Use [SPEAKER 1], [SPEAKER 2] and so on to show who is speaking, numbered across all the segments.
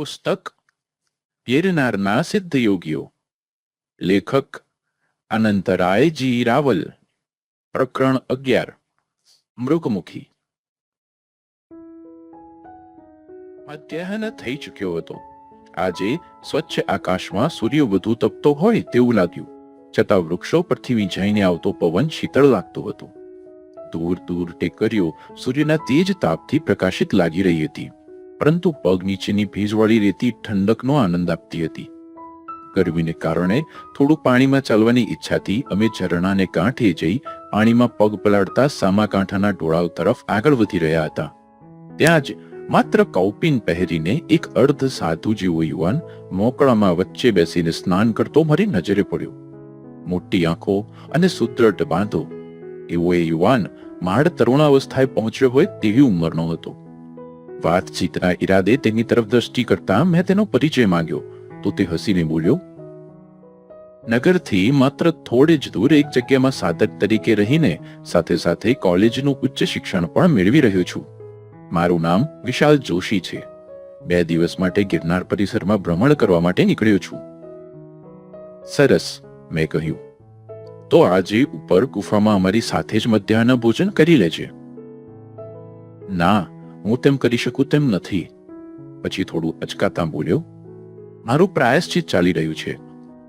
[SPEAKER 1] પુસ્તક ગિરનારના સિદ્ધ યોગીઓ લેખક અનંતરાયજી રાવલ પ્રકરણ અગિયાર મૃગમુખી મધ્યાહન થઈ ચૂક્યો હતો આજે સ્વચ્છ આકાશમાં સૂર્ય વધુ તપતો હોય તેવું લાગ્યું છતાં વૃક્ષો પરથી વીંઝાઈને આવતો પવન શીતળ લાગતો હતો દૂર દૂર ટેકરીઓ સૂર્યના તેજ તાપથી પ્રકાશિત લાગી રહી હતી પરંતુ પગ નીચેની ભેજવાળી રેતી ઠંડકનો આનંદ આપતી હતી. ગરમીને કારણે થોડું પાણીમાં ચાલવાની ઈચ્છાથી અમે ઝરણાને કાંઠે જઈ પાણીમાં પગ પલાળતા સામા કાંઠાના ડોળાવ તરફ આગળ વધી રહ્યા હતા. ત્યાં જ માત્ર કૌપિન પહેરીને એક અર્ધ સાધુ જેવો યુવાન મોકળામાં વચ્ચે બેસીને સ્નાન કરતો મારી નજરે પડ્યો. મોટી આંખો અને સુદ્રઢ બાંધો એવો એ યુવાન માળ તરુણાવસ્થાએ પહોંચ્યો હોય તેવી ઉંમરનો હતો. વાતચીતના ઈરાદે તેની તરફ દ્રષ્ટિ કરતા મેં તેનો પરિચય માંગ્યો. તો તે હસીને બોલ્યો, નગરથી માત્ર થોડે જ દૂર એક જગ્યામાં સાધક તરીકે રહીને સાથે સાથે કોલેજનું ઉચ્ચ શિક્ષણ પણ મેળવી રહ્યો છું. મારું નામ વિશાલ જોશી છે. બે દિવસ માટે ગિરનાર પરિસરમાં ભ્રમણ કરવા માટે નીકળ્યો છું. સરસ, મેં કહ્યું. તો આજે ઉપર ગુફામાં અમારી સાથે જ મધ્યાહન ભોજન કરી લેજે. ના હું તેમ કરી શકું તેમ નથી. પછી થોડું અચકાતા બોલ્યો, મારું પ્રાયશ્ચિત ચાલી રહ્યું છે.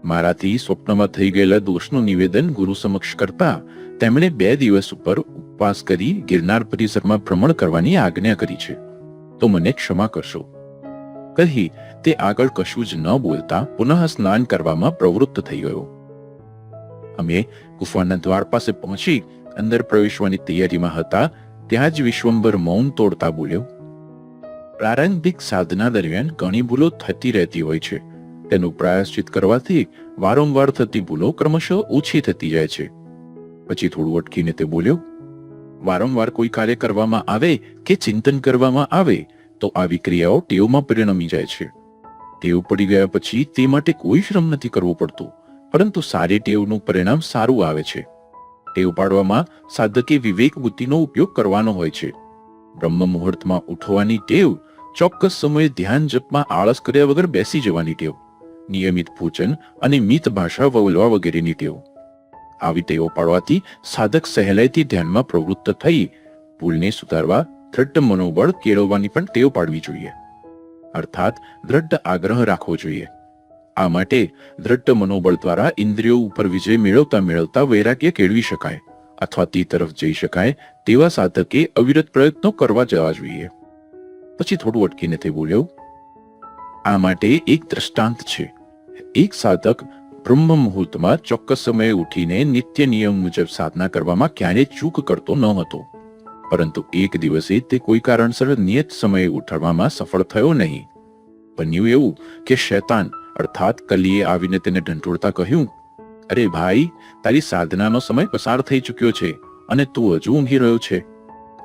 [SPEAKER 1] મારાથી સ્વપ્નમાં થઈ ગયેલા દોષનું નિવેદન ગુરુ સમક્ષ કરતા તેમણે બે દિવસ ઉપર ઉપવાસ કરી ગિરનાર પરિસરમાં ભ્રમણ કરવાની આજ્ઞા કરી છે. તો મને ક્ષમા કરશો. કહી તે આગળ કશું જ ન બોલતા પુનઃ સ્નાન કરવામાં પ્રવૃત્ત થઈ ગયો. અમે ગુફાના દ્વાર પાસે પહોંચી અંદર પ્રવેશવાની તૈયારીમાં હતા ત્યાં જ વિશ્વંભર મૌન તોડતા બોલ્યો પ્રારંભિક સાધના દરમિયાન ઘણી ભૂલો થતી રહેતી હોય છે. તેનું પ્રાયશ્ચિત કરવાથી વારંવાર થતી ભૂલો ક્રમશઃ ઓછી થતી જાય છે. પછી થોડું અટકીને તે બોલ્યો, વારંવાર કોઈ કાર્ય કરવામાં આવે કે ચિંતન કરવામાં આવે, તો આવી ક્રિયાઓ ટેવમાં પરિણમી જાય છે. ટેવ પડી ગયા પછી તે માટે કોઈ શ્રમ નથી કરવો પડતો, પરંતુ સારી ટેવનું પરિણામ સારું આવે છે. ટેવ પાડવામાં સાધકે વિવેક બુદ્ધિનો ઉપયોગ કરવાનો હોય છે. બ્રહ્મ મુહૂર્તમાં ઉઠવાની ટેવ ચોક્કસ સમયે ધ્યાન જપમાં આળસ કર્યા વગર બેસી જવાની ટેવ, નિયમિત ભોજન અને મિત ભાષા વવલવા વગેરેની ટેવ. આવી ટેવો પાડવાથી સાધક સહેલાઈથી ધ્યાનમાં પ્રવૃત્ત થઈ ભૂલને સુધારવા, દ્રઢ મનોબળ કેળવવાની પણ ટેવ પાડવી જોઈએ. અર્થાત દ્રઢ આગ્રહ રાખવો જોઈએ. આ માટે દ્રઢ મનોબળ દ્વારા ઇન્દ્રિયો ઉપર વિજય મેળવતા મેળવતા વૈરાગ્ય કેળવી શકાય અથવા તે તરફ જઈ શકાય તેવા સાધકે અવિરત પ્રયત્નો કરવા જવા જોઈએ. પછી થોડું અટકીને તે બોલ્યો, આ માટે એક દ્રષ્ટાંત છે. એક સાધક બ્રહ્મ મુહૂર્તમાં ચોક્કસ સમયે ઉઠીને નિત્ય નિયમ મુજબ સાધના કરવામાં ક્યારેય ચૂક કરતો ન હતો. પરંતુ એક દિવસે તે કોઈ કારણસર નિયત સમયે ઉઠવામાં સફળ થયો નહીં. બન્યું એવું કે શૈતાન અર્થાત કલીએ આવીને તેને ઢંઢોળતા કહ્યું, અરે ભાઈ, તારી સાધનાનો સમય પસાર થઈ ચૂક્યો છે અને તું હજુ ઊંઘી રહ્યો છે.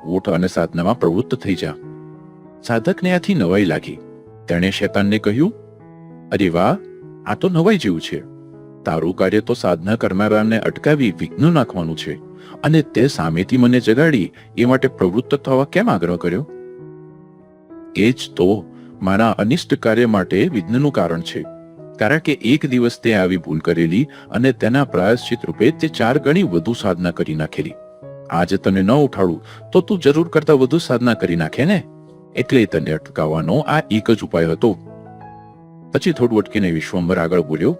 [SPEAKER 1] ઉઠ અને સાધનામાં પ્રવૃત્ત થઈ જા. સાધકને આથી નવાઈ લાગી. તેણે શેતાનને કહ્યું, અરે વાહ, આ તો નવાઈ જેવું છે. તારું કાર્ય તો સાધના કરનારાને અટકાવી વિઘ્ન નાખવાનું છે અને તે સામેથી મને જગાડી, એ માટે પ્રવૃત્ત થવા કેમ આગ્રહ કર્યો? એ જ તો, મારા અનિષ્ટ કાર્ય માટે વિઘ્નનું કારણ છે. કારણ કે એક દિવસ તે આવી ભૂલ કરેલી અને તેના પ્રાયશ્ચિત રૂપે તે ચાર ગણી વધુ સાધના કરી નાખેલી. આજે તને ન ઉઠાડું, તો તું જરૂર કરતા વધુ સાધના કરી નાખે ને? એટલે તને અટકાવવાનો આ એક જ ઉપાય હતો. પછી થોડું અટકીને વિશ્વંભર આગળ બોલ્યો,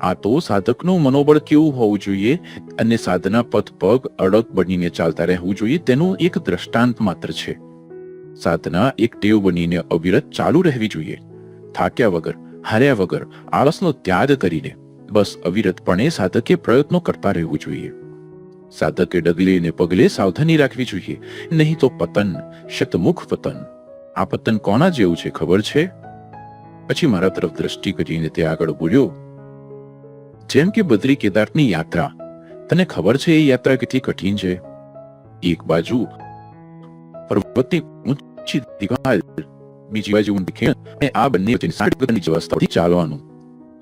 [SPEAKER 1] આ તો સાધકનું મનોબળ કેવું હોવું જોઈએ અને સાધના પથ પગ અડગ બનીને ચાલતા રહેવું જોઈએ તેનું એક દ્રષ્ટાંત માત્ર છે. સાધના એક ટેવ બનીને અવિરત ચાલુ રહેવી જોઈએ. થાક્યા વગર હાર્યા વગર આળસનો ત્યાગ કરીને બસ અવિરતપણે સાધકે પ્રયત્નો કરતા રહેવું જોઈએ. સાધકે ડગલે ને પગલે સાવધાની રાખવી જોઈએ, નહીં તો પતન, શતમુખ પતન. આ પતન કોના જેવું છે ખબર છે? પછી મારા તરફ દ્રષ્ટિ કરીને તે આગળ બોલ્યો, જેમ કે બદ્રી કેદારની યાત્રા, તને ખબર છે એ યાત્રા કેટલી કઠિન છે? એક બાજુ પર્વતની ઊંચી દિવાલ બીજી બાજુ આ બંને વચ્ચેની સાઠ ચાલવાનું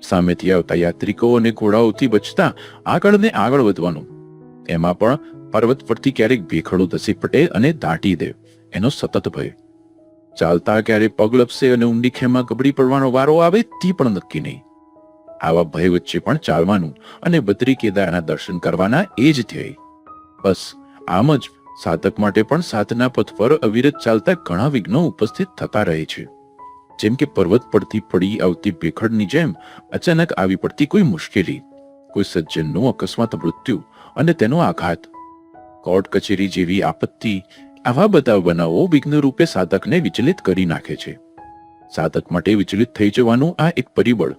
[SPEAKER 1] સામેથી આવતા યાત્રિકો અને ઘોડાઓથી બચતા આગળને આગળ વધવાનું એમાં પણ પર્વત પરથી ક્યારેક ભેખડો ધસી પટે અને દાટી દે એનો સતત ભય ચાલતા ક્યારે પગ લપસે અને ઊંડી ખેમાં ગબડી પડવાનો વારો આવે તે પણ નક્કી નહીં આવા ભય વચ્ચે પણ ચાલવાનું અને બદ્રી કેદારના દર્શન કરવાના એ જ ધ્યેય બસ આમ જ સાધક માટે પણ સાધના પથ પર અવિરત ચાલતા ઘણા વિઘ્નો ઉપસ્થિત થતા રહે છે. જેમ કે પર્વત પરથી પડી આવતી ભેખડની જેમ અચાનક આવી પડતી કોઈ મુશ્કેલી, કોઈ સજ્જનનું અકસ્માત મૃત્યુ અને તેનો આઘાત. કોર્ટ કચેરી જેવી આપત્તિ આવા બધા બનાવો વિઘ્ન રૂપે સાધકને વિચલિત કરી નાખે છે. સાધક માટે વિચલિત થઈ જવાનું આ એક પરિબળ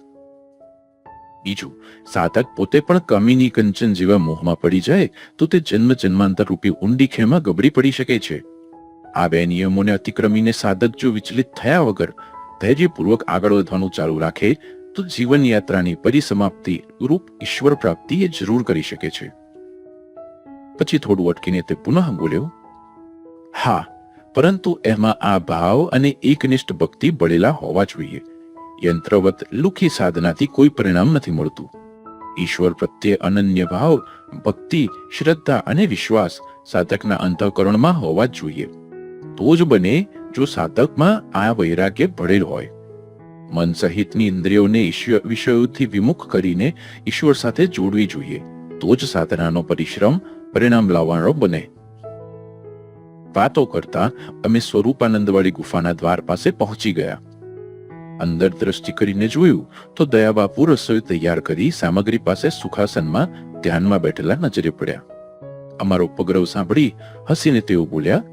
[SPEAKER 1] બીજું, સાધક પોતે પણ કમીની કંચન જેવા મોહમાં પડી જાય, તો તે જન્મ જન્માંતર રૂપી ઊંડી ખેમાં ગબડી પડી શકે છે. આ બે નિયમોને અતિક્રમીને સાધક જો વિચલિત થયા વગર ધૈર્યપૂર્વક આગળ વધવાનું ચાલુ રાખે, તો જીવન યાત્રાની પરિસમાપ્તિ રૂપ ઈશ્વર પ્રાપ્તિ એ જરૂર કરી શકે છે. પછી થોડું અટકીને તે પુનઃ બોલ્યો, હા, પરંતુ એમાં આ ભાવ અને એકનિષ્ઠ ભક્તિ બળેલા હોવા જોઈએ. યંત્રવત લુખી સાધનાથી કોઈ પરિણામ નથી મળતું. ઈશ્વર પ્રત્યે અનન્ય ભાવ, ભક્તિ, શ્રદ્ધા અને વિશ્વાસ સાધકના અંતઃકરણમાં હોવા જ જોઈએ. તો જ બને જો સાધકમાં આ વૈરાગ્ય ભળેલ હોય. મન સહિતની ઇન્દ્રિયોને વિષયોથી વિમુખ કરીને ઈશ્વર સાથે જોડવી જોઈએ. તો જ સાધનાનો પરિશ્રમ, પરિણામ લાવવાનો બને. વાતો કરતા અમે સ્વરૂપાનંદવાળી ગુફાના દ્વાર પાસે પહોંચી ગયા. અંદર દ્રષ્ટિ કરીને જોયું તો દયાબાપુ રસોઈ તૈયાર કરી સામગ્રી પાસે સુખાસનમાં ધ્યાનમાં બેઠેલા નજરે પડ્યા. અમારો ઉપગ્રહ સાંભળી હસીને તેઓ બોલ્યા,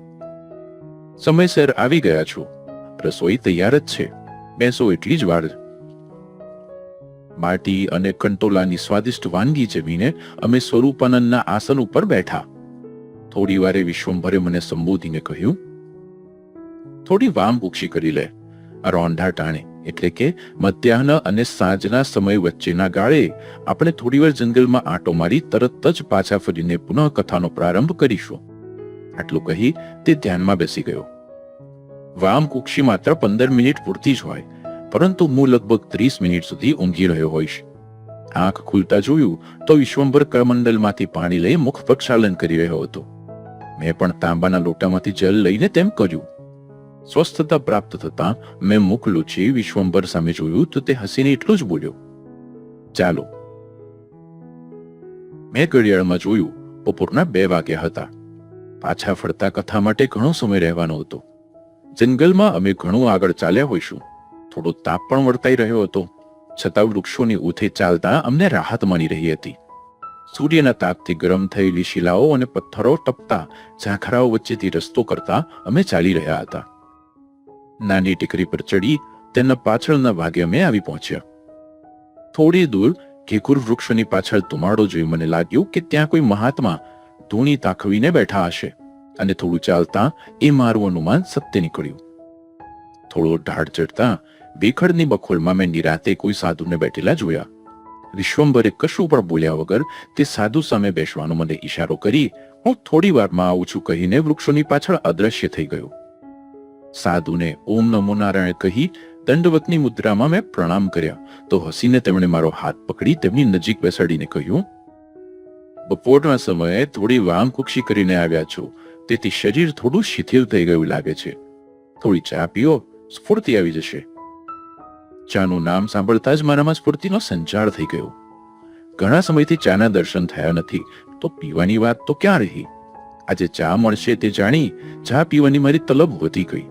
[SPEAKER 1] સમયસર આવી ગયા છો. રસોઈ તૈયાર જ છે. બેસો એટલી જ વાર. માટી અને કંટોલાની સ્વાદિષ્ટ વાનગી જમીને અમે સ્વરૂપાનંદના આસન ઉપર બેઠા. થોડી વારે વિશ્વંભરે મને સંબોધીને કહ્યું, થોડી વામ ભૂક્ષી કરી લે, આ રોંઢા ટાણે. એટલે કે મધ્યાહન અને સાંજના સમય વચ્ચેના ગાળે આપણે થોડીવાર જંગલમાં આંટો મારી તરત જ પાછા ફરીને પુનઃ કથાનો પ્રારંભ કરીશું. આટલું કહી તે ધ્યાનમાં બેસી ગયો. વામ કુક્ષી માત્ર પંદર મિનિટ પૂરતી જ હોય, પરંતુ હું લગભગ ત્રીસ મિનિટ સુધી ઊંઘી રહ્યો હોઈશ. આંખ ખુલતા જોયું તો વિશ્વંભર કરમંડલમાંથી પાણી લઈ મુખ પ્રક્ષાલન કરી રહ્યો હતો. મેં પણ તાંબાના લોટામાંથી જલ લઈને તેમ કર્યું. સ્વસ્થતા પ્રાપ્ત થતા મેં મુખ લૂછી વિશ્વંભર સામે જોયું તો તે હસીને એટલું જ બોલ્યો. ચાલો. મેં ઘડિયાળમાં જોયું, બપોરના બે વાગ્યા હતા. પાછા ફરતા કથા માટે ઘણો સમય રહેવાનો હતો. જંગલમાં અમે ઘણું આગળ ચાલ્યા હોઈશું. થોડો તાપ પણ વર્તાઈ રહ્યો હતો. છતાં વૃક્ષોની ઉથે ચાલતા અમને રાહત મળી રહી હતી. સૂર્યના તાપથી ગરમ થયેલી શિલાઓ અને પથ્થરો ટપતા ઝાંખરાઓ વચ્ચેથી રસ્તો કરતા અમે ચાલી રહ્યા હતા. નાની ટેકરી પર ચડી તેના પાછળના ભાગે અમે આવી પહોંચ્યા. થોડી દૂર ઘેકુર વૃક્ષની પાછળ ધુમાડો જોઈ મને લાગ્યું કે ત્યાં કોઈ મહાત્મા ધૂણી તાખવીને બેઠા હશે અને થોડું ચાલતા એ મારું અનુમાન સત્ય નીકળ્યું. થોડો ઢાળ ચડતા બેખડની બખોલમાં મેં નિરાતે કોઈ સાધુને બેઠેલા જોયા. વિશ્વંભરે કશું પણ બોલ્યા વગર તે સાધુ સામે બેસવાનો મને ઈશારો કરી હું થોડી વારમાં આવું છું કહીને વૃક્ષોની પાછળ અદ્રશ્ય થઈ ગયો. સાધુને ઓમ નમો નારાયણ કહી દંડવતની મુદ્રામાં મેં પ્રણામ કર્યા. તો હસીને તેમણે મારો હાથ પકડી તેમની નજીક બેસાડીને કહ્યું, બપોરના સમયે થોડી વામકુક્ષી કરીને આવ્યા છો. તેથી શરીર થોડું શિથિલ થઈ ગયું લાગે છે. થોડી ચા પીઓ, સ્ફૂર્તિ આવી જશે. ચાનું નામ સાંભળતા જ મારામાં સ્ફૂર્તિનો સંચાર થઈ ગયો. ઘણા સમયથી ચાના દર્શન થયા નથી. તો પીવાની વાત તો ક્યાં રહી? આજે ચા મળશે તે જાણી ચા પીવાની મારી તલબ વધી ગઈ.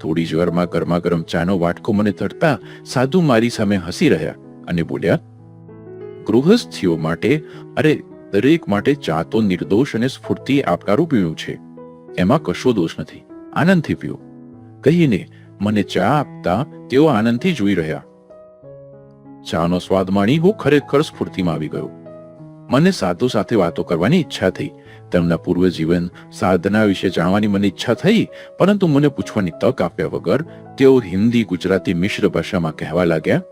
[SPEAKER 1] થોડી જ વારમાં ગરમા ગરમ ચાનો વાટકો મને તરતા સાધુ મારી સામે હસી રહ્યા અને બોલ્યા, ગૃહસ્થીઓ માટે, અરે, દરેક માટે ચા તો નિર્દોષ અને સ્ફૂર્તિ આપનારું પીણું છે. એમાં કશો દોષ નથી. આનંદથી પીઓ. કહીને મને ચા આપતા તેઓ આનંદથી જોઈ રહ્યા. ચાનો સ્વાદ માણી હું ખરેખર સ્ફૂર્તિમાં આવી ગયો. મને સાધુ સાથે વાતો કરવાની ઈચ્છા થઈ. તેમના પૂર્વ જીવન સાધના વિશે જાણવાની મને ઈચ્છા થઈ, પરંતુ મને પૂછવાની તક આપ્યા વગર તેઓ હિન્દી ગુજરાતી મિશ્ર ભાષામાં કહેવા લાગ્યા,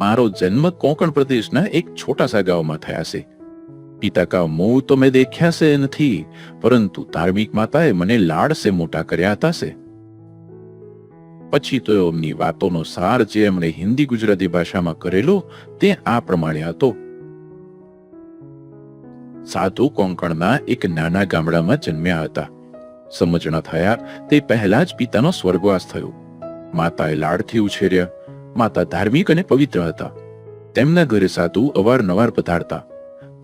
[SPEAKER 1] મારો જન્મ કોંકણ પ્રદેશના એક છોટા સા ગામમાં થયા છે. પિતા કા તો મેં દેખ્યા છે નથી, પરંતુ ધાર્મિક માતાએ મને લાડ સે મોટા કર્યા હતા છે પછી તો એમની વાતોનો સાર જે એમણે હિન્દી ગુજરાતી ભાષામાં કરેલો તે આ પ્રમાણે હતો. સાધુ કોંકણના એક નાના ગામડામાં જન્મ્યા હતા. સમજણા થયા, તે પહેલા જ પિતાનો સ્વર્ગવાસ થયો. માતાએ લાડથી ઉછેર્યા. માતા ધાર્મિક અને પવિત્ર હતા. તેમના ઘરે સાધુ અવારનવાર પધારતા.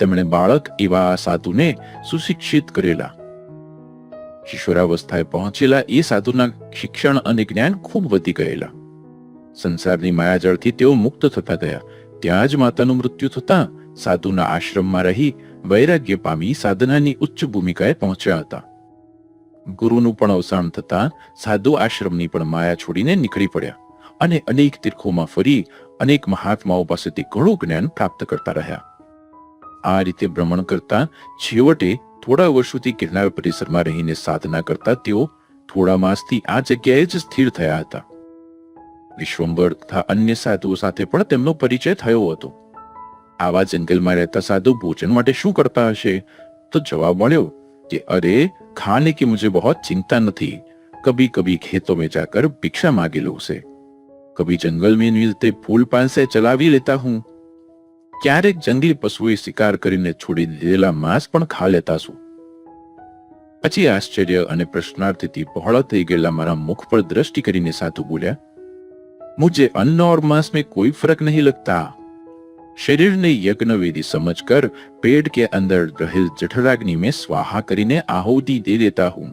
[SPEAKER 1] તેમણે બાળક એવા સાધુને સુશિક્ષિત કરેલા. કિશોરાવસ્થાએ પહોંચેલા એ સાધુના શિક્ષણ અને જ્ઞાન ખૂબ વધી ગયેલા. સંસારની માયાજળથી તેઓ મુક્ત થતા ગયા. ત્યાં જ માતાનું મૃત્યુ થતા સાધુના આશ્રમમાં રહી વૈરાગ્ય પામી સાધનાની ઉચ્ચ ભૂમિકાએ પહોંચ્યા હતા. ગુરુનું પણ અવસાન થતા સાધુ આશ્રમની પણ માયા છોડીને નીકળી પડ્યા અને અનેક તીર્થોમાં ફરી અનેક મહાત્માઓ પાસેથી ઘણું જ્ઞાન પ્રાપ્ત કરતા રહ્યા. આ રીતે ભ્રમણ કરતા છેવટે થોડા વર્ષોથી ગિરનાર પરિસરમાં રહીને સાધના કરતા તેઓ થોડા માસથી આ જગ્યાએ જ સ્થિર થયા હતા. વિશ્વંભર તથા અન્ય સાધુઓ સાથે પણ તેમનો પરિચય થયો હતો. આવા જંગલમાં રહેતા સાધુ ભોજન માટે શું કરતા હશે તો જવાબ મળ્યો कि अरे खाने की मुझे बहुत चिंता न थी कभी कभी खेतों में जाकर भिक्षा मांगे लो उसे कभी जंगल में मिलते फूल पान से चलावी लेता हूं ક્યારેક જંગલી પશુએ શિકાર કરીને છોડી દીધેલા માંસ પણ ખા લેતા છું પછી આશ્ચર્ય અને પ્રશ્નાર્થથી બહોળા થઈ ગયેલા મારા મુખ પર દ્રષ્ટિ કરીને સાધુ બોલ્યા मुझे अन्न और मांस में कोई फर्क नहीं लगता शरीर ने यज्ञ विधि समझकर पेट के अंदर रहल जठराग्नि में स्वाहा કરીને आहुति दे देता हूं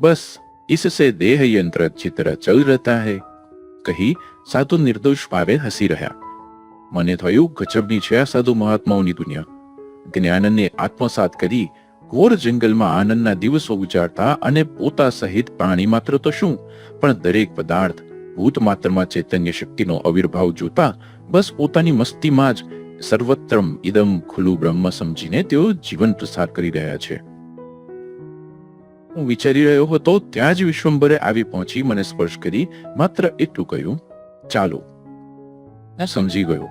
[SPEAKER 1] बस इससे देह यंत्र अच्छी तरह चल रहता है કહી સાધુ નિર્દોષ ભાવે હસી રહ્યા મને થયું ગજબની છે આ સાધુ મહાત્માઓની દુનિયા જ્ઞાનને આત્મસાત કરી ઘોર જંગલમાં આનંદના દિવસો ગુજારતા અને પોતા સહિત પ્રાણી માત્ર તો શું પણ દરેક પદાર્થ ભૂત માત્રમાં ચૈતન્ય શક્તિનો આવિર્ભાવ જોતા બસ પોતાની મસ્તીમાં જ સર્વત્રમ ઇદમ ખુલ્લું બ્રહ્મ સમજીને તેઓ જીવન પ્રસાર કરી રહ્યા છે. હું વિચારી રહ્યો હતો, ત્યાં જ વિશ્વંભરે આવી પહોંચી મને સ્પર્શ કરી માત્ર એટલું કહ્યું, ચાલો. હું સમજી ગયો.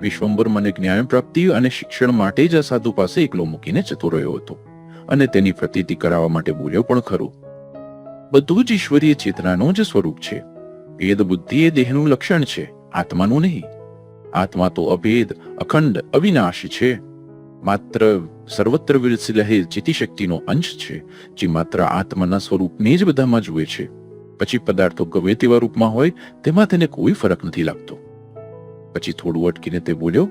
[SPEAKER 1] વિશ્વંભર મને જ્ઞાન પ્રાપ્તિ અને શિક્ષણ માટે જ આ સાધુ પાસે એકલો મૂકીને જતો રહ્યો હતો અને તેની પ્રતીતિ કરાવવા માટે બોલ્યો પણ ખરો. બધું જ ઈશ્વરીય ચેતનાનું જ સ્વરૂપ છે. ભેદ બુદ્ધિ એ દેહનું લક્ષણ છે, આત્માનું નહીં. આત્મા તો અભેદ, અખંડ, અવિનાશી છે. માત્ર સર્વત્ર વિરસી રહેલ ચેતી શક્તિનો અંશ છે, જે માત્ર આત્માના સ્વરૂપને જ બધામાં જુએ છે. પછી પદાર્થો ગમે તેવા રૂપમાં હોય, તેમાં તેને કોઈ ફરક નથી લાગતો. પછી થોડું અટકીને તે બોલ્યો,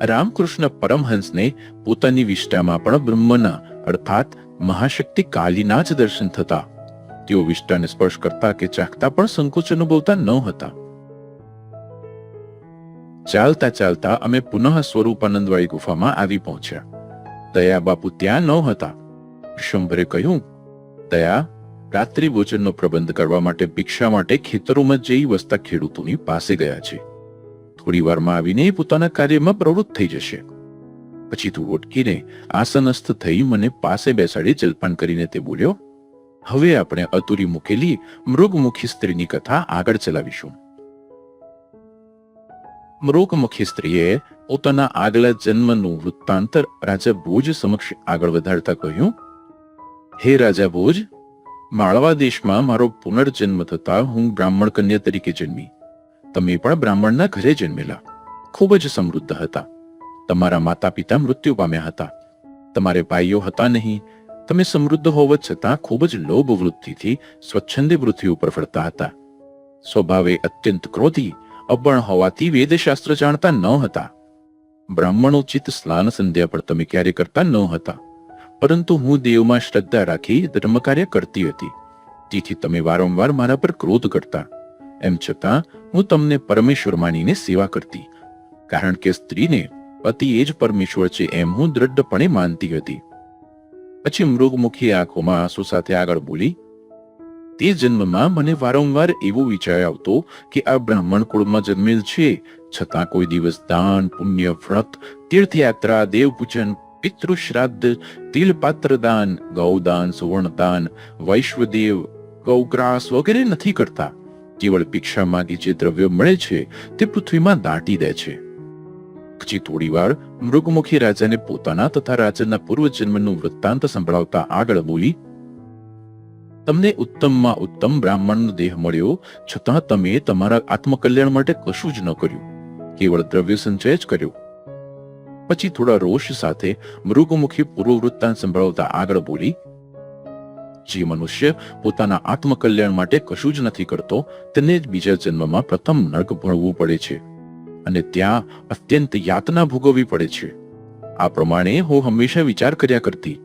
[SPEAKER 1] રામકૃષ્ણ પરમહંસને પોતાની વિષ્ટામાં પણ બ્રહ્મના, અર્થાત મહાશક્તિ કાલીના જ દર્શન થતા તેઓ વિષ્ટાને સ્પર્શ કરતા કે ચાખતા પણ સંકોચ અનુભવતા ન હતા. ચાલતા ચાલતા અમે પુનઃ સ્વરૂપાનંદવાળી ગુફામાં આવી પહોંચ્યા. દયા બાપુ ત્યાં ન હતા. શંભરે કહ્યું, દયા, રાત્રિ ભોજનનો પ્રબંધ કરવા માટે ભિક્ષા માટે ખેતરોમાં જઈ વસતા ખેડૂતોની પાસે ગયા છે. થોડી વારમાં આવીને પોતાના કાર્યમાં પ્રવૃત્ત થઈ જશે. પછી તું ઓટકીને આસનસ્થ થઈ મને પાસે બેસાડી જલપાન કરીને તે બોલ્યો હવે આપણે અતુરી મૂકેલી મૃગમુખી સ્ત્રીની કથા આગળ ચલાવીશું. મૃગમુખી સ્ત્રીએ પોતાના આગલા જન્મનું વૃત્તાંતર રાજા ભોજ સમક્ષ આગળ વધારતા કહ્યું, હે રાજા ભોજ, માળવા દેશમાં મારો પુનર્જન્મ થતા હું બ્રાહ્મણ કન્યા તરીકે જન્મી. તમે પણ બ્રાહ્મણના ઘરે જન્મેલા. ખૂબ જ સમૃદ્ધ હતા. તમારા માતા પિતા મૃત્યુ પામ્યા હતા. તમારે ભાઈઓ હતા નહીં તમે સમૃદ્ધ હોવા છતાં ખૂબ જ લોભ વૃત્તિથી સ્વચ્છંદે પૃથ્વી ઉપર ફરતા હતા. સ્વભાવે અત્યંત ક્રોધી અબણ હોવાથી વેદશાસ્ત્ર જાણતા ન હતા. બ્રાહ્મણોચિત સ્નાન સંધ્યા પણ તમે ક્યારે કરતા ન હતા. પરંતુ હું દેવમાં શ્રદ્ધા રાખી ધર્મ કાર્ય કરતી હતી. તેથી તમે વારંવાર મારા પર ક્રોધ કરતા. એમ છતાં હું તમને પરમેશ્વર માનીને સેવા કરતી. કારણ કે સ્ત્રીને પતિ એ જ પરમેશ્વર છે એમ હું દ્રઢપણે માનતી હતી. પછી મૃગમુખી આંખોમાં આંસુ સાથે આગળ બોલી, તે જન્મમાં મને વારંવાર એવો વિચાર આવતો કે આ બ્રાહ્મણ કુળમાં જન્મેલ છે. છતાં કોઈ દિવસ દાન, પુણ્ય, વ્રત, તીર્થયાત્રા, દેવપૂજન પિતૃ શ્રાદ્ધ તિલપાત્ર દાન, ગૌદાન, સુવર્ણદાન, વૈશ્વદેવ, ગૌગ્રાસ વગેરે નથી કરતા. કેવળ ભિક્ષા જે દ્રવ્ય મળે છે, તે પૃથ્વીમાં દાટી દે છે. પછી થોડી વાર મૃગમુખી રાજાને પોતાના તથા રાજાના પૂર્વજન્મનું વૃત્તાંત સંભળાવતા આગળ બોલી, તમને ઉત્તમમાં ઉત્તમ બ્રાહ્મણનો દેહ મળ્યો, છતાં તમે તમારા આત્મકલ્યાણ માટે કશું જ ન કર્યું. કેવળ દ્રવ્ય સંચય જ કર્યો. પછી થોડા રોષ સાથે મૃગમુખી પૂર્વ વૃત્તાંત સંભળાવતા આગળ બોલી, જે મનુષ્ય પોતાના આત્મકલ્યાણ માટે કશું જ નથી કરતો, તેને જ બીજા જન્મમાં પ્રથમ નર્ક ભણવું પડે છે. અને ત્યાં અત્યંત યાતના ભોગવવી પડે છે. આ પ્રમાણે હું હંમેશા વિચાર કર્યા કરતી.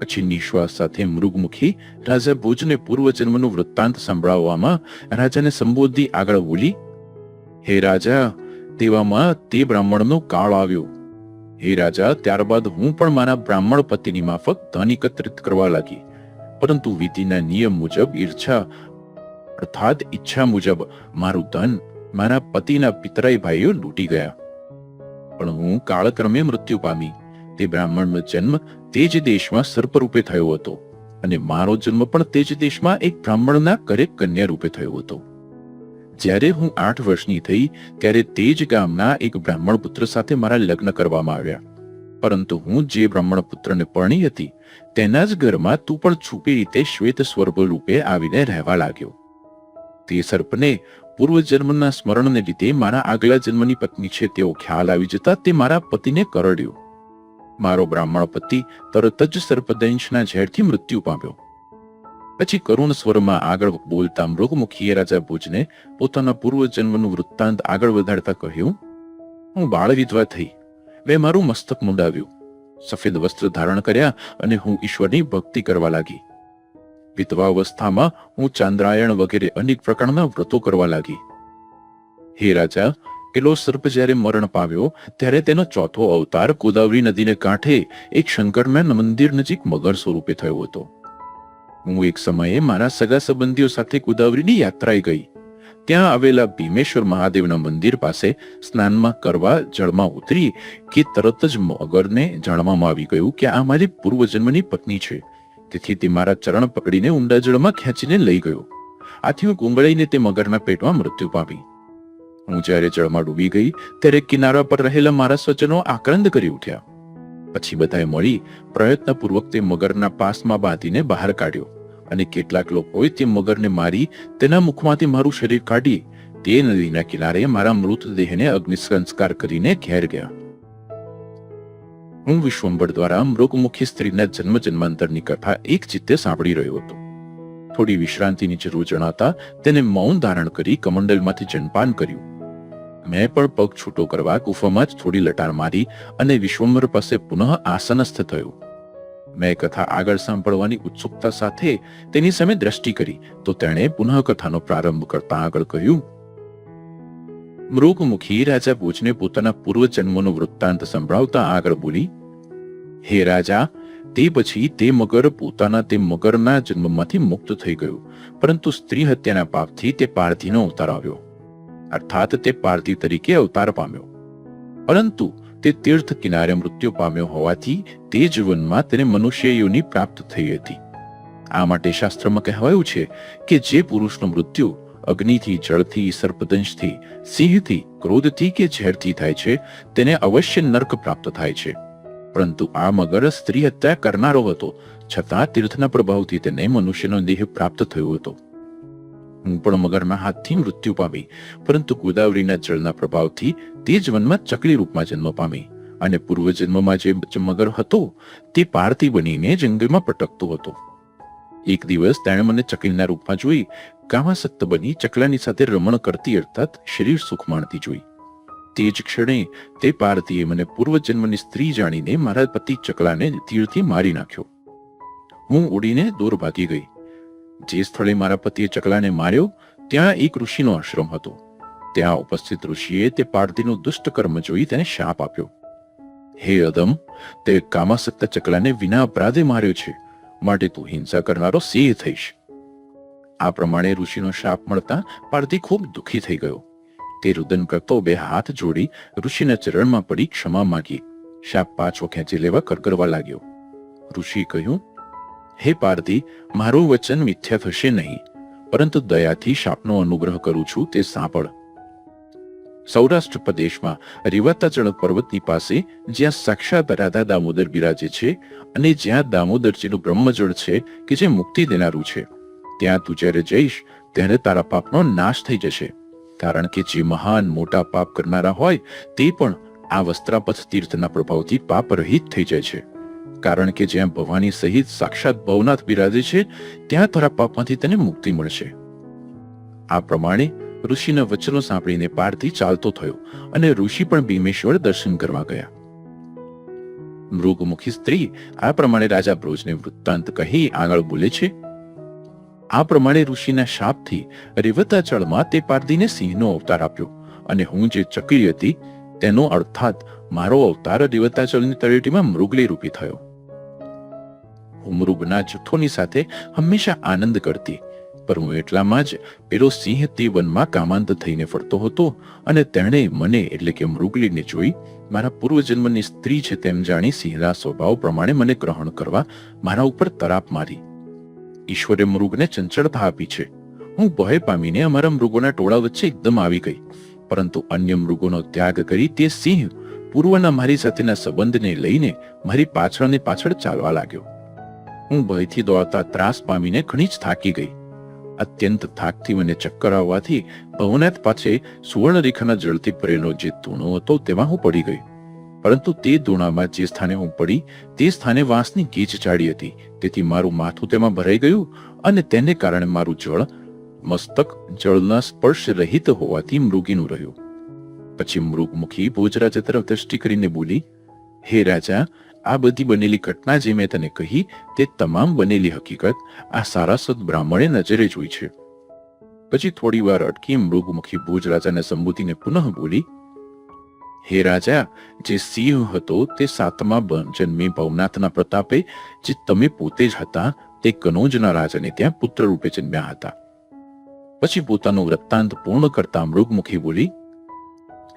[SPEAKER 1] પછી નિશ્વાસ સાથે મૃગમુખી રાજા ભોજને પૂર્વજન્મનું વૃત્તાંત સંભળાવવામાં રાજાને સંબોધી આગળ બોલી, હે રાજા, તેવામાં તે બ્રાહ્મણનો કાળ આવ્યો. હે રાજા, ત્યારબાદ હું પણ મારા બ્રાહ્મણ પતિની માફક ધન એકત્રિત કરવા લાગી. પરંતુ વિધિના નિયમ મુજબ ઈર્છા, અર્થાત ઈચ્છા મુજબ મારું ધન મારા પતિના પિતરાઈ ભાઈઓ લૂંટી ગયા. પણ હું કાળક્રમે મૃત્યુ પામી. તે બ્રાહ્મણનો જન્મ તે જ દેશમાં સર્પ રૂપે થયો હતો અને મારો જન્મ પણ તે જ દેશમાં એક બ્રાહ્મણના કરે કન્યા રૂપે થયો હતો. જ્યારે હું આઠ વર્ષની થઈ ત્યારે તે જ ગામના એક બ્રાહ્મણ પુત્ર સાથે મારા લગ્ન કરવામાં આવ્યા. પરંતુ હું જે બ્રાહ્મણ પુત્રને પરણી હતી તેના જ ઘરમાં તું પણ છુપી રીતે શ્વેત સ્વર્ભ રૂપે આવીને રહેવા લાગ્યો. તે સર્પને પૂર્વજન્મના સ્મરણને લીધે મારા આગલા જન્મની પત્ની છે તેવો ખ્યાલ આવી જતા તે મારા પતિને કરડ્યો. મારો બ્રાહ્મણ પતિ તરત જ સર્પદંશના ઝેરથી મૃત્યુ પામ્યો. પછી કરુણ સ્વરમાં આગળ બોલતા મૃગમુખીએ રાજા ભુજને પોતાના પૂર્વજન્મનું વૃત્તાંત આગળ વધારતા કહ્યું, હું બાળ વિધવા થઈ. મેં મારું મસ્તક મુંડાવ્યું. સફેદ વસ્ત્ર ધારણ કર્યા અને હું ઈશ્વરની ભક્તિ કરવા લાગી. વિધવા અવસ્થામાં હું ચાંદ્રાયણ વગેરે અનેક પ્રકારના વ્રતો કરવા લાગી. હે રાજા પેલો સર્પ જ્યારે મરણ પામ્યો, ત્યારે તેનો ચોથો અવતાર ગોદાવરી નદીને કાંઠે એક શંકરના મંદિર નજીક મગર સ્વરૂપે થયો હતો. હું એક સમયે મારા સગા સંબંધીઓ સાથે ગોદાવરીની યાત્રાએ ગઈ. ત્યાં આવેલા ભીમેશ્વર મહાદેવના મંદિર પાસે સ્નાનમાં કરવા જળમાં ઉતરી કે તરત જ મગરને જાણવામાં આવી ગયું કે આ મારી પૂર્વજન્મની પત્ની છે. તેથી તે મારા ચરણ પકડીને ઊંડા જળમાં ખેંચીને લઈ ગયો. આથી હું કુંગળાઈને તે મગરના પેટમાં મૃત્યુ પામી. હું જ્યારે જળમાં ડૂબી ગઈ, ત્યારે કિનારા પર રહેલા મારા સ્વજનો આક્રંદ કરી ઉઠ્યા. પછી બધાએ મળી પ્રયત્નપૂર્વક તે મગરના પાસમાં બાંધીને બહાર કાઢ્યો અને કેટલાક લોકોએ તે મગરને મારી તેના મુખમાંથી મારું શરીર કાઢી તે નદીના કિનારે મારા મૃતદેહને અગ્નિ સંસ્કાર કરીને ઘેર ગયા. હું વિશ્વંભર દ્વારા મૃગમુખી સ્ત્રીના જન્મ જન્માંતરની કથા એક ચિત્તે સાંભળી રહ્યો હતો. થોડી વિશ્રાંતિની જરૂર જણાતા તેને મૌન ધારણ કરી કમંડલમાંથી જનપાન કર્યું. મેં પણ પગ છૂટો કરવા ગુફામાં જ થોડી લટાર મારી અને વિશ્વંભર પાસે પુનઃ આસનસ્થ થયો. મેં કથા આગળ સાંભળવાની ઉત્સુકતા સાથે તેની સામે દ્રષ્ટિ કરી તો તેણે પુનઃ કથાનો પ્રારંભ કરતા આગળ કહ્યું મૃગમુખી રાજા ભુજને પોતાના પૂર્વજન્મનો વૃત્તાંત સંભળાવતા આગળ બોલી, હે રાજા, તે પછી તે મગર પોતાના તે મગરના જન્મમાંથી મુક્ત થઈ ગયું, પરંતુ સ્ત્રી હત્યાના પાપથી તે પારધીનો અવતાર આવ્યો. અર્થાત તે પારધી તરીકે અવતાર પામ્યો. પરંતુ તે તીર્થ કિનારે મૃત્યુ પામ્યો હોવાથી તે જીવનમાં તેને મનુષ્ય યોની પ્રાપ્ત થઈ હતી. આ માટે શાસ્ત્રમાં કહેવાયું છે કે જે પુરુષનું મૃત્યુ અગ્નિથી, જળથી, સર્પદંશથી, સિંહથી, ક્રોધથી કે ઝેરથી થાય છે, તેને અવશ્ય નર્ક પ્રાપ્ત થાય છે. પરંતુ આ મગર સ્ત્રી હત્યા કરનારો હતો, છતાં તીર્થના પ્રભાવથી તેને મનુષ્યનો દેહ પ્રાપ્ત થયો હતો. હું પણ મગરના હાથથી મૃત્યુ પામી, પરંતુ ગોદાવરીના જળના પ્રભાવથી તે જ વનમાં ચકલી રૂપમાં જન્મ પામી અને પૂર્વજન્મમાં જે મગર હતો, તે પારતી બનીને જંગલમાં પટકતો હતો. એક દિવસ તેણે મને ચકલીના રૂપમાં જોઈ કામાસક્ત બની ચકલાની સાથે રમણ કરતી અર્થાત શરીર સુખ માણતી જોઈ. તે જ ક્ષણે તે પારતીએ મને પૂર્વજન્મની સ્ત્રી જાણીને મારા પતિ ચકલાને તીરથી મારી નાખ્યો. હું ઉડીને દૂર ભાગી ગઈ. જે સ્થળે મારા પતિએ ચકલાને માર્યો, ત્યાં એક ઋષિનો આશ્રમ હતો. ત્યાં ઉપસ્થિત ઋષિએ તે પારધીનું દુષ્ટ કર્મ જોઈ તેને શાપ આપ્યો. હે અદમ, તે કામાસક્ત ચકલાને વિના અપરાધે માર્યો છે. માટે તું હિંસા કરનારો સિંહ થઈશ. આ પ્રમાણે ઋષિનો શાપ મળતા પારધી ખૂબ દુઃખી થઈ ગયો. તે રુદન કરતો બે હાથ જોડી ઋષિના ચરણમાં પડી ક્ષમા માંગી. શાપ પાછો ખેંચી લેવા કરકરવા લાગ્યો. ઋષિ કહ્યું, હે પારધી, મારું વચન મિથ્યા થશે નહીં, પરંતુ દયાથી શાપનો અનુગ્રહ કરું છું તે સાંભળ. સૌરાષ્ટ્ર પ્રદેશમાં રેવાતાચળ પર્વતની પાસે જ્યાં સાક્ષાત રાધા દામોદર બિરાજે છે અને જ્યાં દામોદરજીનું બ્રહ્મજળ છે કે જે મુક્તિ દેનારું છે. ત્યાં તું જ્યારે જઈશ, ત્યારે તારા પાપનો નાશ થઈ જશે. કારણ કે જે મહાન મોટા પાપ કરનારા હોય, તે પણ આ વસ્ત્રાપથ તીર્થના પ્રભાવથી પાપ રહિત થઈ જાય છે. કારણ કે જ્યાં ભવાની સહિત સાક્ષાત ભવનાથ બિરાજે છે, ત્યાં તારા પાપમાંથી તેને મુક્તિ મળશે. આ પ્રમાણે ઋષિના વચનો સાંભળીને પારથી ચાલતો થયો અને ઋષિ પણ ભીમેશ્વર દર્શન કરવા ગયા. મૃગમુખી સ્ત્રી આ પ્રમાણે રાજા ભ્રોજને વૃત્તાંત કહી આગળ બોલે છે, આ પ્રમાણે ઋષિના શાપથી રેવતાચળમાં તે પારધીને સિંહનો અવતાર આપ્યો અને હું જે ચકરી હતી તેનો અર્થાત મારો અવતાર રેવતાચળની તળેટીમાં મૃગલી રૂપી થયો. હું મૃગના જૂથોની સાથે હંમેશા આનંદ કરતી પર હું એટલામાં જ પેલો સિંહ તે વનમાં કામાંત થઈને ફરતો હતો અને તેણે મને, એટલે કે મૃગલીને જોઈ, મારા પૂર્વજન્મની સ્ત્રી છે તેમ જાણી સિંહના સ્વભાવ પ્રમાણે મને ગ્રહણ કરવા મારા ઉપર તરાપ મારી. ઈશ્વરે મૃગને ચંચળતા આપી છે. હું ભય પામીને અમારા મૃગોના ટોળા વચ્ચે એકદમ આવી ગઈ. પરંતુ અન્ય મૃગોનો ત્યાગ કરી તે સિંહ પૂર્વના મારી સાથેના સંબંધને લઈને મારી પાછળ ને પાછળ ચાલવા લાગ્યો. હું ભયથી દોડતા ત્રાસ પામીને ઘણી જ થાકી ગઈ. અત્યંત થાકથી મને ચક્કર આવવાથી ભવનાથ પાસે સુવર્ણરેખાના જળથી ભરેલો જે ધૂણો હતો તેમાં હું પડી ગઈ. પરંતુ તે ધૂણામાં જે સ્થાને હું પડી, તે સ્થાને વાંસની ગીચ ચાડી હતી. તેથી મારું માથું તેમાં ભરાઈ ગયું અને તેને કારણે મારું જળ, મસ્તક જળના સ્પર્શ રહિત હોવાથી મૃગીનું રહ્યું. પછી મૃગમુખી ભોજરાજા તરફ દ્રષ્ટિ કરીને બોલી, હે રાજા આ બધી બનેલી ઘટના જે મેં તને કહી, તે તમામ બનેલી હકીકત આ સારાસદ બ્રાહ્મણે નજરે જોઈ છે. પછી થોડી વાર અટકી મૃગમુખી ભુજ રાજાને સંબોધીને પુનઃ બોલી, હે રાજા, જે સિંહ હતો તે સાતમા જન્મે ભવનાથના પ્રતાપે, જે તમે પોતે જ હતા, તે કનોજના રાજાને ત્યાં પુત્ર રૂપે જન્મ્યા હતા. પછી પોતાનું વૃત્તાંત પૂર્ણ કરતા મૃગમુખી બોલી,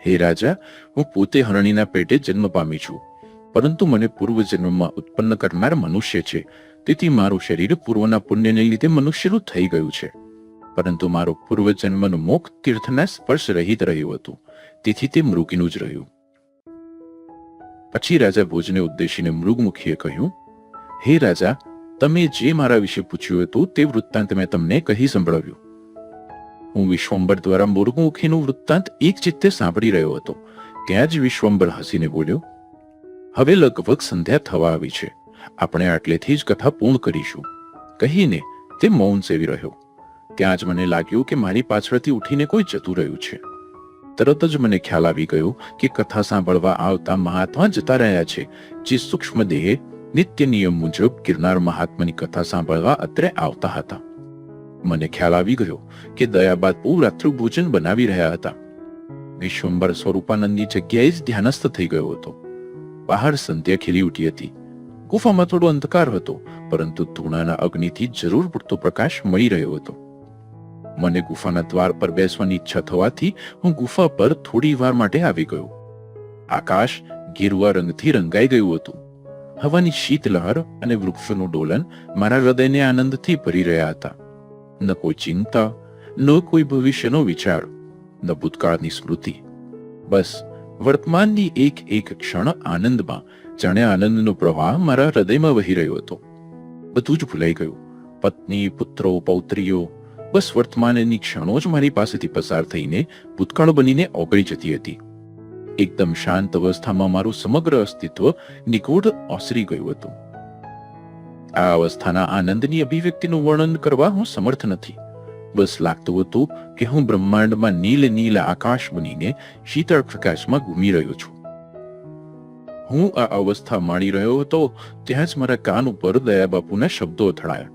[SPEAKER 1] હે રાજા, હું પોતે હરણીના પેટે જન્મ પામી છું. પરંતુ મને પૂર્વજન્મમાં ઉત્પન્ન કરનાર મનુષ્ય છે. તેથી મારું શરીર પૂર્વના પુણ્યને લીધે મનુષ્યનું થઈ ગયું છે. પરંતુ મારો પૂર્વજન્મનું મોક્ષ તીર્થના સ્પર્શ રહિત રહ્યું હતું. તેથી તે મૃગીનું જ રહ્યું. પછી રાજા ભોજને ઉદ્દેશીને મૃગમુખીએ કહ્યું, હે રાજા, તમે જે મારા વિશે પૂછ્યું હતું તે વૃત્તાંત મેં તમને કહી સંભળાવ્યું. હું વિશ્વંબર દ્વારા મૃગમુખીનું વૃત્તાંત એક ચિત્તે સાંભળી રહ્યો હતો. ત્યાં જ વિશ્વંબર હસીને બોલ્યો હવે લગભગ સંધ્યા થવા આવી છે. આપણે આટલેથી જ કથા પૂર્ણ કરીશું. કહીને તે મૌન સેવી રહ્યો. ત્યાં જ મને લાગ્યું કે મારી પાછળથી ઉઠીને કોઈ જતું રહ્યું છે. તરત જ મને ખ્યાલ આવી ગયો કે કથા સાંભળવા આવતા મહાત્મા જતા રહ્યા છે, જે સૂક્ષ્મ દેહે નિત્ય નિયમ મુજબ ગિરનાર મહાત્માની કથા સાંભળવા અત્રે આવતા હતા. મને ખ્યાલ આવી ગયો કે દયાબાદ પૂરાત્રુ ભોજન બનાવી રહ્યા હતા. વિશ્વંબર સ્વરૂપાનંદની જગ્યાએ જ ધ્યાનસ્થ થઈ ગયો હતો. બહાર સંધ્યા ખીલી ઉઠી હતી. ગુફામાં થોડો અંધકાર હતો, પરંતુ ધૂણાના અગ્નિથી જરૂર પૂરતો પ્રકાશ મળી રહ્યો હતો. મને ગુફાના દ્વાર પર બેસવાની ઈચ્છા થવાથી હું ગુફા પર થોડી વાર માટે આવી ગયો. આકાશ ગેરુઆ રંગથી રંગાઈ ગયું હતું. હવાની શીત લહેર અને વૃક્ષોનું ડોલન મારા હૃદયને આનંદથી ભરી રહ્યા હતા. ન કોઈ ચિંતા, ન કોઈ ભવિષ્યનો વિચાર, ન ભૂતકાળની સ્મૃતિ. બસ વર્તમાનની એક એક ક્ષણ આનંદમાં. જાણે આનંદનો પ્રવાહ મારા હૃદયમાં વહી રહ્યો હતો. બધું જ ભૂલાઈ ગયું. પત્ની, પુત્રો, પૌત્રીઓ. બસ વર્તમાનની ક્ષણો જ મારી પાસેથી પસાર થઈને ભૂતકાળ બનીને ઓગળી જતી હતી. એકદમ શાંત અવસ્થામાં મારું સમગ્ર અસ્તિત્વ નિગૂઢ ઓસરી ગયું હતું. આ અવસ્થાના આનંદની અભિવ્યક્તિનું વર્ણન કરવા હું સમર્થ નથી. બસ લાગતું હતું કે હું બ્રહ્માંડમાં નીલ નીલ આકાશ બનીને શીતળ પ્રકાશમાં ઘૂમી રહ્યો છું. હું આ અવસ્થા માણી રહ્યો હતો, ત્યાં જ મારા કાન ઉપર દયાબાપુના શબ્દો અથડાયા.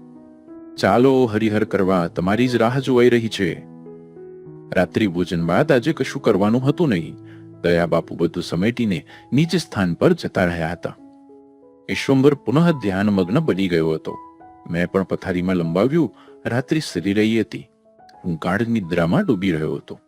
[SPEAKER 1] ચાલો હરિહર કરવા તમારી જ રાહ જોવાઈ રહી છે. રાત્રિ ભોજન બાદ આજે કશું કરવાનું હતું નહીં. દયા બાપુ બધું સમેટીને નીચ સ્થાન પર જતા રહ્યા હતા. ઈશ્વંબર પુનઃ ધ્યાનમગ્ન બની ગયો હતો. મેં પણ પથારીમાં લંબાવ્યું રાત્રિ સરી રહી હતી. હું ગાઢ નિદ્રામાં ડૂબી રહ્યો હતો.